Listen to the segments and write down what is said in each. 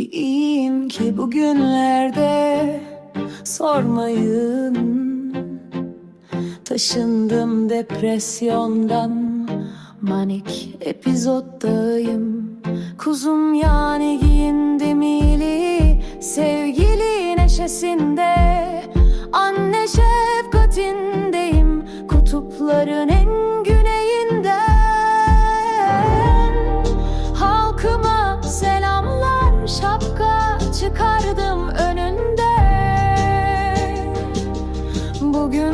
Bir ki bugünlerde sormayın. Taşındım depresyondan Manik epizoddayım Kuzum yani giyindim iyiliği Bugün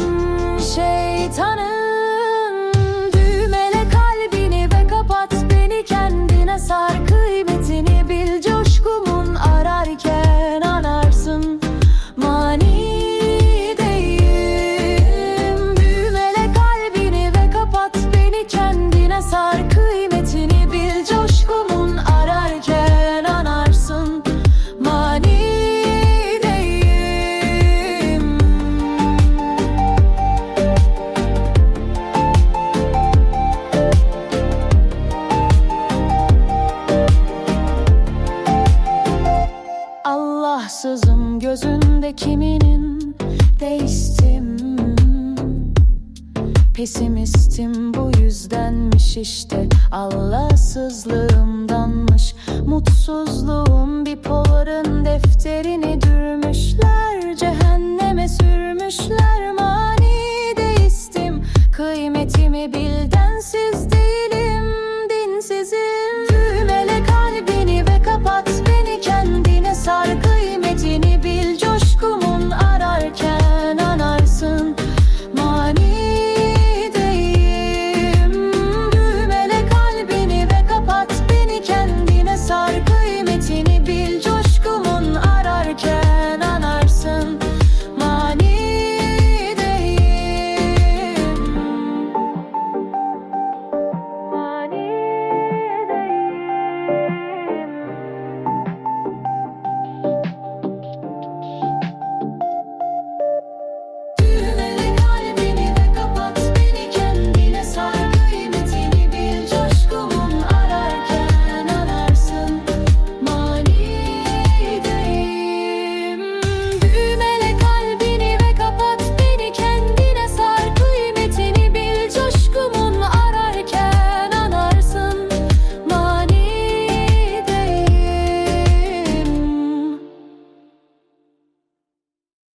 şeytanın kiminin değiştim. Pesimistim bu yüzdenmiş işte. Allahsızlığımdanmış. Mutsuzluğum bipoların defterini dürmüşler. Cehenneme sürmüşler